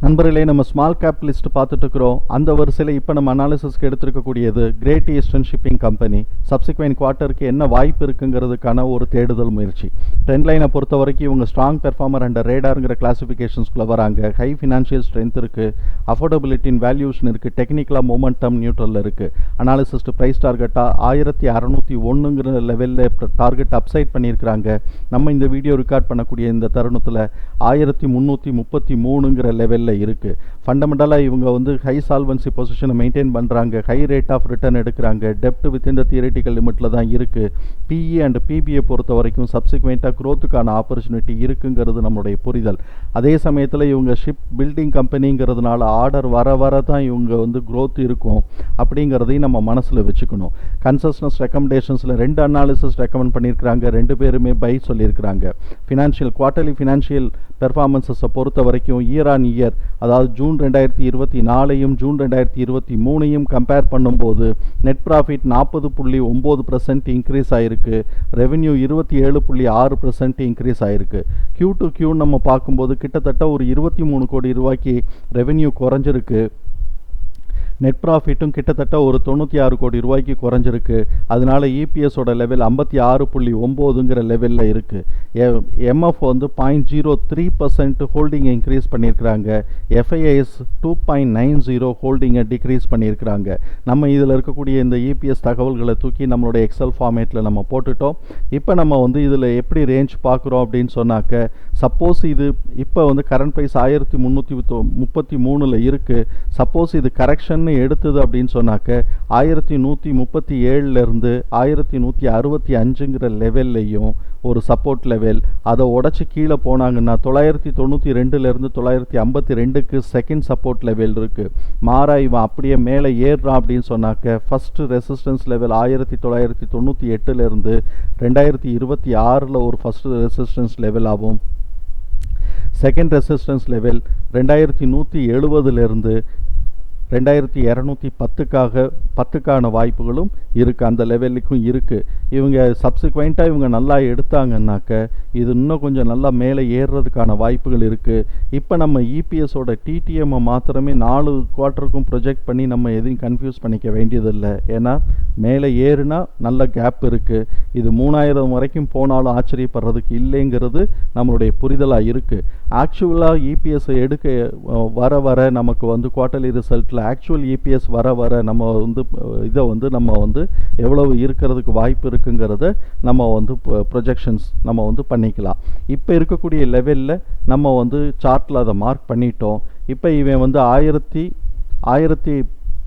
நண்பர்களே நம்ம small cap list பார்த்துட்டு இருக்கிறோம் அந்த வரிசையில் இப்போ நம்ம அனாலிசிஸ்க்கு எடுத்திருக்கக்கூடியது Great Eastern Shipping company subsequent குவார்ட்டருக்கு என்ன வாய்ப்பு இருக்குங்கிறதுக்கான ஒரு தேடுதல் முயற்சி. ட்ரெண்ட் லைனை பொறுத்த வரைக்கும் இவங்க ஸ்ட்ராங் பெர்ஃபார்மர் அண்ட் ரேடாருங்கிற கிளாசிஃபிகேஷன்ஸ்குள்ளே வராங்க. ஹை ஃபினான்ஷியல் ஸ்ட்ரென்த் இருக்குது அஃபோர்டபிலிட்டின் வேல்யூஷன் இருக்குது டெக்னிக்கலாக மூமெண்டம் நியூட்ரலில் இருக்குது அனாலிசிஸ்ட் ப்ரைஸ் டார்கெட்டாக ஆயிரத்தி அறநூற்றி ஒன்றுங்கிற லெவலில் டார்கெட் அப்சைட் பண்ணியிருக்கிறாங்க. நம்ம இந்த வீடியோ ரெக்கார்ட் பண்ணக்கூடிய இந்த தருணத்தில் ஆயிரத்தி முந்நூற்றி முப்பத்தி மூணுங்கிற லெவலில் இருக்குது ஃபண்டமெண்டலாக இவங்க வந்து ஹை சால்வன்சி பொசிஷனை மெயின்டைன் பண்ணுறாங்க ஹை ரேட் ஆஃப் ரிட்டர்ன் எடுக்கிறாங்க. டெப்ட் வித் இந்த தியரட்டிக்கல் லிமிட்டில் தான் இருக்குது பிஇ அண்ட் பிபிஏ பொறுத்த வரைக்கும் சப்சிக்வெண்ட்டாக க்ரோத்துக்கான ஆப்பர்ச்சுனிட்டி இருக்குங்கிறது நம்மளுடைய புரிதல். அதே சமயத்தில் இவங்க ஷிப் பில்டிங் கம்பெனிங்கிறதுனால ஆர்டர் வர வர தான் இவங்க வந்து க்ரோத் இருக்கும். அப்படிங்கிறதையும் நம்ம மனசில் வச்சுக்கணும். கன்சஸ்னஸ் ரெக்கமெண்டேஷன்ஸில் ரெண்டு அனாலிசிஸ் ரெக்கமெண்ட் பண்ணியிருக்கிறாங்க. ரெண்டு பேருமே பை சொல்லியிருக்கிறாங்க. ஃபினான்ஷியல் குவார்ட்டர்லி ஃபினான்ஷியல் பெர்ஃபார்மன்ஸஸை பொறுத்த வரைக்கும் இயர் ஆன் இயர் அதாவது ஜூன் ரெண்டாயிரத்தி இருபத்தி நாலையும் ஜூன் ரெண்டாயிரத்தி இருபத்தி மூணையும் கம்பேர் பண்ணும்போது நெட் ப்ராஃபிட் நாற்பது புள்ளி ஒம்பது பர்சன்ட் இன்க்ரீஸ் ஆகிருக்கு ரெவென்யூ இருபத்தி ஏழு புள்ளி ஆறு பர்சன்ட் இன்க்ரீஸ் ஆகிருக்கு கியூ டு கியூ நம்ம பார்க்கும்போது கிட்டத்தட்ட ஒரு இருபத்தி மூணு கோடி ரூபாய்க்கு ரெவென்யூ குறைஞ்சிருக்கு. நெட் ப்ராஃபிட்டும் கிட்டத்தட்ட ஒரு தொண்ணூற்றி ஆறு கோடி ரூபாய்க்கு குறைஞ்சிருக்கு. அதனால இபிஎஸோட லெவல் ஐம்பத்தி ஆறு புள்ளி ஒம்போதுங்கிற லெவலில் இருக்குது எம்எஃப் வந்து பாயிண்ட் ஜீரோ த்ரீ பர்சன்ட் ஹோல்டிங்கை இன்க்ரீஸ் பண்ணியிருக்கிறாங்க. FIIs two point nine zero ஹோல்டிங்கை decrease பண்ணியிருக்கிறாங்க. நம்ம இதில் இருக்கக்கூடிய இந்த இபிஎஸ் தகவல்களை தூக்கி நம்மளோட எக்ஸல் ஃபார்மேட்டில் நம்ம போட்டுட்டோம். இப்போ நம்ம வந்து இதில் எப்படி ரேஞ்ச் பார்க்குறோம் அப்படின்னு சொன்னாக்க சப்போஸ் இது இப்போ வந்து கரண்ட் ப்ரைஸ் ஆயிரத்தி முந்நூற்றி முப்பத்தி மூணில் இருக்குது சப்போஸ் இது கரெக்ஷன் எடுத்தது அப்படின்னு சொன்னாக்க ஆயிரத்தி நூற்றி முப்பத்தி ஏழுலேருந்து ஆயிரத்தி நூற்றி அறுபத்தி அஞ்சுங்கிற லெவல்லையும் ஒரு சப்போர்ட் லெவல் அதை உடச்சி கீழே போனாங்கன்னா தொள்ளாயிரத்தி தொண்ணூற்றி ரெண்டுலேருந்து தொள்ளாயிரத்தி ஐம்பத்தி ரெண்டுக்கு செகண்ட் சப்போர்ட் லெவல் இருக்குது மாறா இவன் அப்படியே மேலே ஏறுறான் அப்படின்னு சொன்னாக்க ஃபஸ்ட்டு ரெசிஸ்டன்ஸ் லெவல் ஆயிரத்தி தொள்ளாயிரத்தி தொண்ணூற்றி எட்டுலேருந்து ரெண்டாயிரத்தி இருபத்தி ஆறில் ஒரு ஃபஸ்ட்டு ரெசிஸ்டன்ஸ் லெவல் ஆகும். செகண்ட் ரெசிஸ்டன்ஸ் லெவல் ரெண்டாயிரத்தி நூற்றி எழுபதுலேருந்து ரெண்டாயிரத்தி இரநூத்தி பத்துக்காக பத்துக்கான வாய்ப்புகளும் இருக்குது அந்த லெவலுக்கும் இருக்குது இவங்க சப்சிக்வெண்ட்டாக இவங்க நல்லா எடுத்தாங்கன்னாக்க இது இன்னும் கொஞ்சம் நல்லா மேலே ஏறுறதுக்கான வாய்ப்புகள் இருக்குது இப்போ நம்ம இபிஎஸோட டிடிஎம்மை மாத்திரமே நாலு குவார்ட்டருக்கும் ப்ரொஜெக்ட் பண்ணி நம்ம எதையும் கன்ஃபியூஸ் பண்ணிக்க வேண்டியதில்லை. ஏன்னா மேலே ஏறுனா நல்ல கேப் இருக்குது இது மூணாயிரம் வரைக்கும் போனாலும் ஆச்சரியப்படுறதுக்கு இல்லைங்கிறது நம்மளுடைய புரிதலாக இருக்குது ஆக்சுவலாக இபிஎஸ்ஸை எடுக்க வர வர நமக்கு வந்து குவார்ட்டர்லி ரிசல்ட்டில் ஆக்சுவல் இபிஎஸ் வர வர நம்ம வந்து இதை வந்து நம்ம வந்து எவ்வளவு இருக்கிறதுக்கு வாய்ப்பு இருக்குங்கிறத நம்ம வந்து ப்ரொஜெக்ஷன்ஸ் நம்ம வந்து பண்ணிக்கலாம். இப்போ இருக்கக்கூடிய லெவலில் நம்ம வந்து சார்ட்டில் அதை மார்க் பண்ணிட்டோம். இப்போ இவன் வந்து ஆயிரத்தி ஆயிரத்தி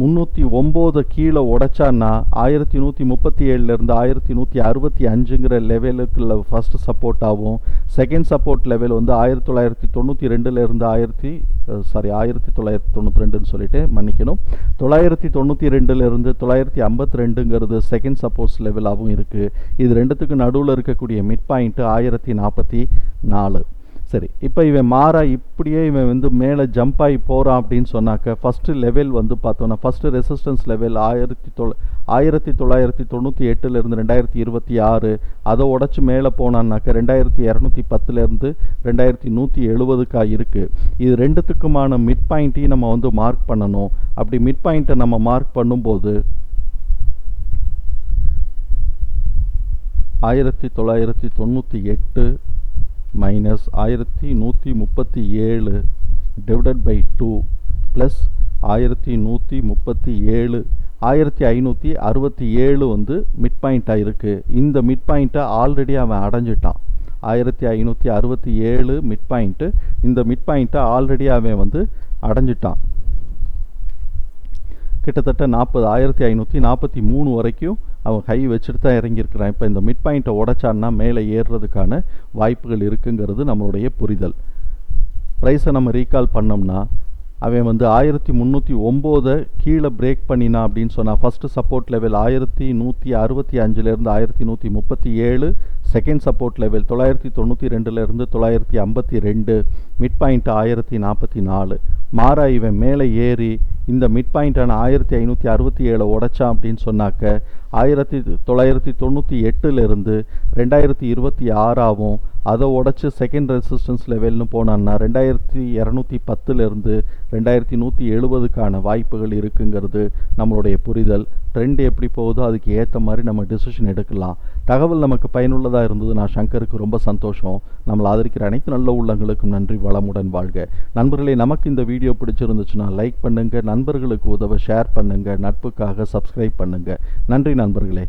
முந்நூற்றி ஒம்போதை கீழே உடைச்சான்னா ஆயிரத்தி நூற்றி முப்பத்தி ஏழுலேருந்து ஆயிரத்தி நூற்றி அறுபத்தி அஞ்சுங்கிற லெவலுக்குள்ள ஃபஸ்ட்டு சப்போர்ட் ஆகும். செகண்ட் சப்போர்ட் லெவல் வந்து ஆயிரத்தி தொள்ளாயிரத்தி தொண்ணூற்றி ரெண்டுலேருந்து ஆயிரத்தி சாரி ஆயிரத்தி தொள்ளாயிரத்தி தொண்ணூற்றி ரெண்டுன்னு சொல்லிட்டு மன்னிக்கணும். தொள்ளாயிரத்தி தொண்ணூற்றி ரெண்டுலேருந்து தொள்ளாயிரத்தி ஐம்பத்தி ரெண்டுங்கிறது செகண்ட் சப்போர்ட்ஸ் லெவலாகவும் இருக்குது இது ரெண்டுத்துக்கு நடுவில் இருக்கக்கூடிய மிட் பாயிண்ட்டு ஆயிரத்தி நாற்பத்தி நாலு. சரி இப்போ இவன் மாறா இப்படியே இவன் வந்து மேலே ஜம்ப் ஆகி போகிறான் அப்படின்னு சொன்னாக்க ஃபஸ்ட்டு லெவல் வந்து பார்த்தோன்னா ஃபஸ்ட்டு ரெசிஸ்டன்ஸ் லெவல் ஆயிரத்தி தொள்ள ஆயிரத்தி தொள்ளாயிரத்தி தொண்ணூற்றி எட்டுலேருந்து ரெண்டாயிரத்தி இருபத்தி ஆறு அதை உடச்சி மேலே போனான்னாக்க ரெண்டாயிரத்தி இரநூத்தி பத்துலேருந்து ரெண்டாயிரத்தி நூற்றி எழுபதுக்கா இருக்குது இது ரெண்டுத்துக்குமான மிட் பாயிண்ட்டையும் நம்ம வந்து மார்க் பண்ணணும். அப்படி மிட் பாயிண்ட்டை நம்ம மார்க் பண்ணும்போது ஆயிரத்தி தொள்ளாயிரத்தி தொண்ணூற்றி எட்டு மைனஸ் ஆயிரத்தி நூற்றி முப்பத்தி ஏழு டிவைடட் பை டூ ப்ளஸ் ஆயிரத்தி நூற்றி முப்பத்தி ஏழு ஆயிரத்தி ஐநூற்றி அறுபத்தி ஏழு வந்து மிட் பாயிண்ட்டாக இருக்குது இந்த மிட் பாயிண்ட்டை ஆல்ரெடி அவன் அடைஞ்சிட்டான். ஆயிரத்தி ஐநூற்றி அறுபத்தி ஏழு மிட் பாயிண்ட்டு இந்த மிட் பாயிண்ட்டை ஆல்ரெடி அவன் வந்து அடைஞ்சிட்டான். கிட்டத்தட்ட நாற்பது ஆயிரத்தி ஐநூற்றி நாற்பத்தி மூணு வரைக்கும் அவன் கை வச்சுட்டு தான் இறங்கியிருக்கிறான். இப்போ இந்த மிட் பாயிண்ட்டை உடைச்சான்னா மேலே ஏறுறதுக்கான வாய்ப்புகள் இருக்குங்கிறது நம்மளுடைய புரிதல். ப்ரைஸை நம்ம ரீகால் பண்ணோம்னா அவன் வந்து ஆயிரத்தி முந்நூற்றி ஒம்போதை கீழே பிரேக் பண்ணினா அப்படின்னு சொன்னால் ஃபஸ்ட்டு சப்போர்ட் லெவல் ஆயிரத்தி நூற்றி அறுபத்தி அஞ்சுலேருந்து ஆயிரத்தி நூற்றி முப்பத்தி ஏழு செகண்ட் சப்போர்ட் லெவல் தொள்ளாயிரத்தி தொண்ணூற்றி ரெண்டுலேருந்து தொள்ளாயிரத்தி ஐம்பத்தி ரெண்டு மிட் பாயிண்ட் ஆயிரத்தி நாற்பத்தி நாலு. மாறா இவன் மேலே ஏறி இந்த மிட் பாயிண்டான ஆயிரத்தி ஐநூற்றி அறுபத்தி ஏழை உடைச்சான் அப்படின்னு சொன்னாக்க ஆயிரத்தி தொள்ளாயிரத்தி தொண்ணூற்றி எட்டுலேருந்து ரெண்டாயிரத்தி இருபத்தி ஆறாவும் அதை உடச்சி செகண்ட் ரெசிஸ்டன்ஸ் லெவல்னு போனான்னா ரெண்டாயிரத்தி இரநூத்தி பத்துலேருந்து ரெண்டாயிரத்தி நூற்றி எழுபதுக்கான வாய்ப்புகள் இருக்குங்கிறது நம்மளுடைய புரிதல். ட்ரெண்ட் எப்படி போகுதோ அதுக்கு ஏற்ற மாதிரி நம்ம டிசிஷன் எடுக்கலாம். தகவல் நமக்கு பயனுள்ளதாக இருந்தது. நான் சங்கருக்கு ரொம்ப சந்தோஷம். நம்மளை ஆதரிக்கிற அனைத்து நல்ல உள்ளங்களுக்கும் நன்றி வளமுடன் வாழ்க. நண்பர்களே நமக்கு இந்த வீடியோ பிடிச்சிருந்துச்சுன்னா லைக் பண்ணுங்கள் நண்பர்களுக்கு உதவ ஷேர் பண்ணுங்கள் நட்புக்காக சப்ஸ்கிரைப் பண்ணுங்கள் நன்றி நண்பர்களே.